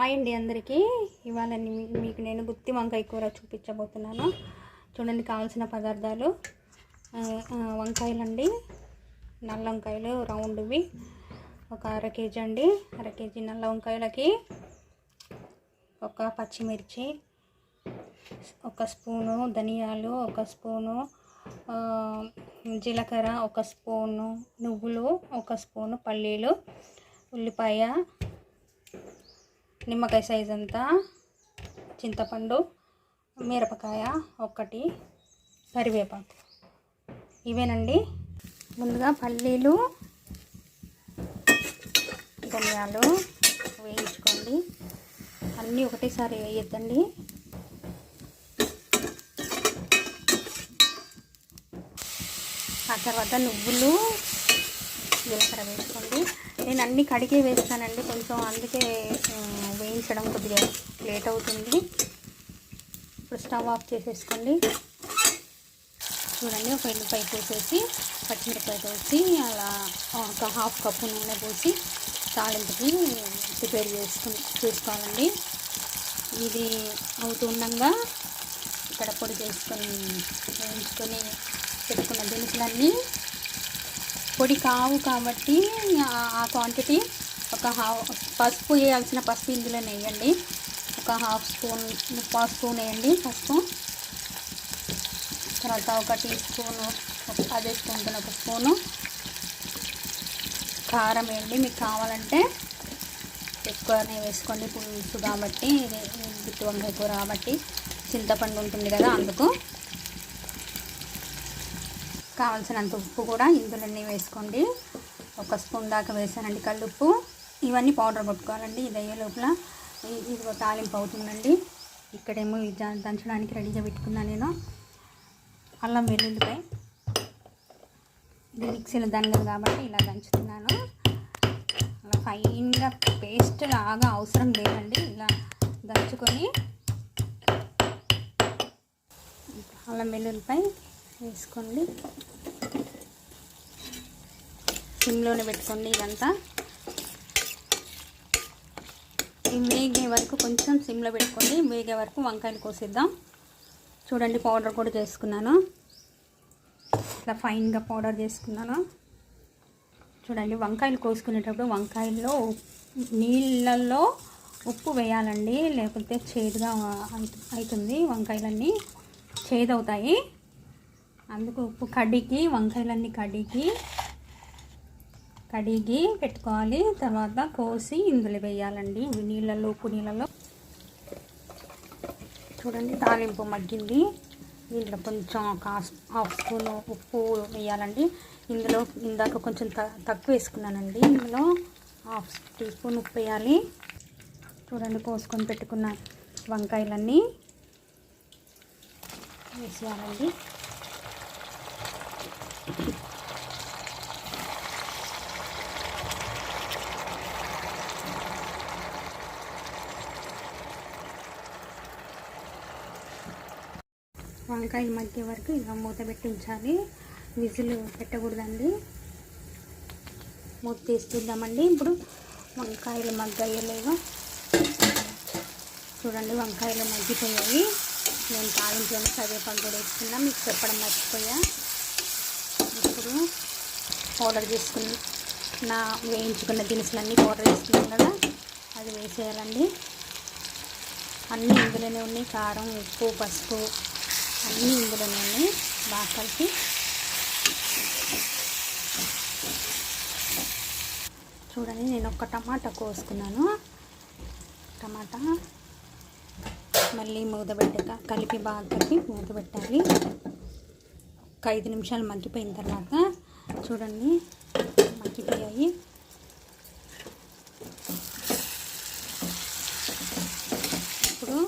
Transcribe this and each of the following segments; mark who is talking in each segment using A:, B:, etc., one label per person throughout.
A: Hi అండి అందరికీ. ఇవాళ మీకు నేను గుత్తి వంకాయ కూర చూపించబోతున్నాను. చూడండి కావాల్సిన పదార్థాలు. వంకాయలండి. నల్ల వంకాయలు రౌండ్వి. ఒక అర కేజీ అండి. అర కేజీ నల్ల వంకాయలకి ఒక పచ్చిమిర్చి ఒక స్పూను ధనియాలు ఒక స్పూను జీలకర్ర ఒక స్పూను నువ్వులు ఒక స్పూను పల్లీలు ఉల్లిపాయ నిమ్మకాయ సైజ్ అంతా చింతపండు మిరపకాయ ఒక్కటి కరివేపాకు. ఇవేనండి. ముందుగా పల్లీలు ధనియాలు వేయించుకోండి. అన్నీ ఒకటేసారి వేయద్దండి. ఆ తర్వాత నువ్వులు జీలకర్ర వేసుకోండి. నేను అన్ని కడిగే వేస్తానండి. కొంచెం అందుకే వేయించడం కొద్దిగా లేట్ అవుతుంది. ఇప్పుడు స్టవ్ ఆఫ్ చేసేసుకోండి. చూడండి ఒక ఎల్లిపాయ పోసేసి పచ్చిమిరపాయ పోసి అలా ఒక హాఫ్ కప్పు నూనె పోసి తాలింపుకి ప్రిపేర్ చేసుకుని చేసుకోవాలండి. ఇది అవుతుండగా ఇక్కడ పొడి చేసుకొని వేయించుకొని పెట్టుకున్న దినుసులన్నీ పొడి కావు కాబట్టి ఆ- క్వాంటిటీ ఒక హాఫ్ పసుపు వేయాల్సిన పసుపు ఇందులో వేయండి. ఒక హాఫ్ స్పూన్ ముప్పా స్పూన్ వేయండి పసుపు. తర్వాత ఒక టీ స్పూను అదే స్పూన్తో ఒక స్పూను. కారం వేయండి. మీకు కావాలంటే ఎక్కువనే వేసుకోండి. పులుసు కాబట్టి ఇది గుత్తి వంకాయ కూర కాబట్టి చింతపండు ఉంటుంది కదా అందుకు. కావాల్సినంత ఉప్పు కూడా ఇందులోనే వేసుకోండి. ఒక స్పూన్ దాకా వేసానండి కల్లుప్పు. ఇవన్నీ పౌడర్ కొట్టుకోవాలండి. ఇది అయ్యే లోపల ఇది ఒక తాలింపు అవుతుందండి. ఇక్కడేమో ఇది దంచడానికి రెడీగా పెట్టుకున్నా నేను. అల్లం వెల్లుల్లిపై ఇది మిక్సీలో దండదు కాబట్టి ఇలా దంచుతున్నాను. అలా ఫైన్గా పేస్ట్ లాగా అవసరం లేదండి. ఇలా దంచుకొని అల్లం వెల్లుల్లిపై వేసుకోండి. సిమ్లోనే పెట్టుకోండి ఇదంతా. ఇవి వేగే వరకు కొంచెం సిమ్లో పెట్టుకోండి. వేగే వరకు వంకాయలు కోసిద్దాం. చూడండి పౌడర్ కూడా చేసుకున్నాను. ఇట్లా ఫైన్గా పౌడర్ చేసుకున్నాను. చూడండి వంకాయలు కోసుకునేటప్పుడు వంకాయల్లో నీళ్ళల్లో ఉప్పు వేయాలండి. లేకపోతే చేదుగా అవుతుంది వంకాయలన్నీ. చేదవుతాయి. అందుకు ఉప్పు కడిగి వంకాయలన్నీ కడిగి కడిగి పెట్టుకోవాలి. తర్వాత కోసి ఇందులో వేయాలండి. ఇవి నీళ్ళల్లో ఉప్పు నీళ్ళలో. చూడండి తాలింపు మగ్గింది. దీంట్లో కొంచెం ఒక హాఫ్ స్పూన్ ఉప్పు వేయాలండి. ఇందులో ఇందాక కొంచెం త- తక్కువ వేసుకున్నానండి. ఇందులో హాఫ్ టీ స్పూన్ ఉప్పు వేయాలి. చూడండి కోసుకొని పెట్టుకున్న వంకాయలన్నీ వేసేయాలండి. వంకాయలు మగ్గే వరకు ఇలా మూత పెట్టి ఉంచాలి. విజిల్ పెట్టకూడదండి. మూత తీసి చూద్దామండి. ఇప్పుడు వంకాయలు మగ్గయ్యలేవో చూడండి వంకాయలు మగ్గిపోయాయి. నేను తాలింపులోనే కరివేపాకు కూడా వేసుకున్నా. మీకు చెప్పడం మర్చిపోయా. ఇప్పుడు పౌడర్ చేసుకుని నా వేయించుకున్న దినుసులన్నీ పౌడర్ చేసుకున్నాం కదా అది వేసేయాలండి. అన్నీ ఇందులోనే ఉన్నాయి. కారం ఉప్పు పసుపు అన్నీ ఇందులోనే ఉన్నాయి. బాగా కలిపి. చూడండి నేను ఒక టమాటా కోసుకున్నాను. టమాటా మళ్ళీ మూత కలిపి బాగా కలిపి మూత పెట్టాలి. ఒక ఐదు నిమిషాలు మగ్గిపోయిన తర్వాత చూడండి మగ్గిపోయాయి ఇప్పుడు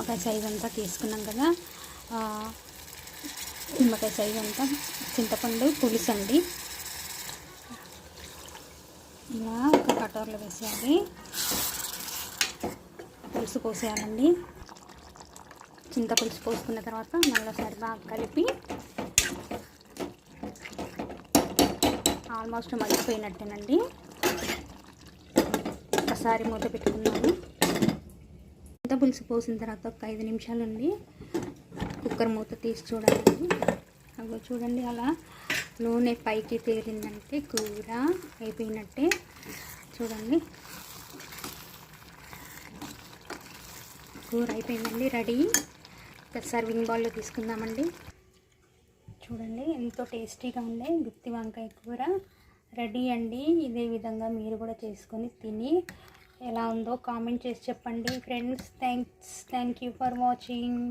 A: నిమ్మకాయ సైజ్ అంతా తీసుకున్నాం కదా. నిమ్మకాయ సైజ్ అంతా చింతపండు పులుసు అండి ఇలా ఒక కటోర్లో వేసేయాలి. పులుసు పోసేయాలండి చింత పులుసు పోసుకున్న తర్వాత మళ్ళీసారి బాగా కలిపి ఆల్మోస్ట్ మగ్గిపోయినట్టేనండి. ఒకసారి మూత పెట్టుకున్నాము పులుసు పోసిన తర్వాత ఒక ఐదు నిమిషాలు ఉండి కుక్కర్ మూత తీసి చూడాలి. అగో చూడండి అలా నూనె పైకి తేలిందంటే కూర అయిపోయినట్టే. చూడండి. కూర అయిపోయిందండి రెడీ. సర్వింగ్ బౌల్లో తీసుకుందామండి. చూడండి ఎంతో టేస్టీగా ఉండే గుత్తి వంకాయ కూర. రెడీ అండి ఇదే విధంగా మీరు కూడా చేసుకొని తిని ఎలా ఉందో కామెంట్ చేసి చెప్పండి. Friends thanks thank you for watching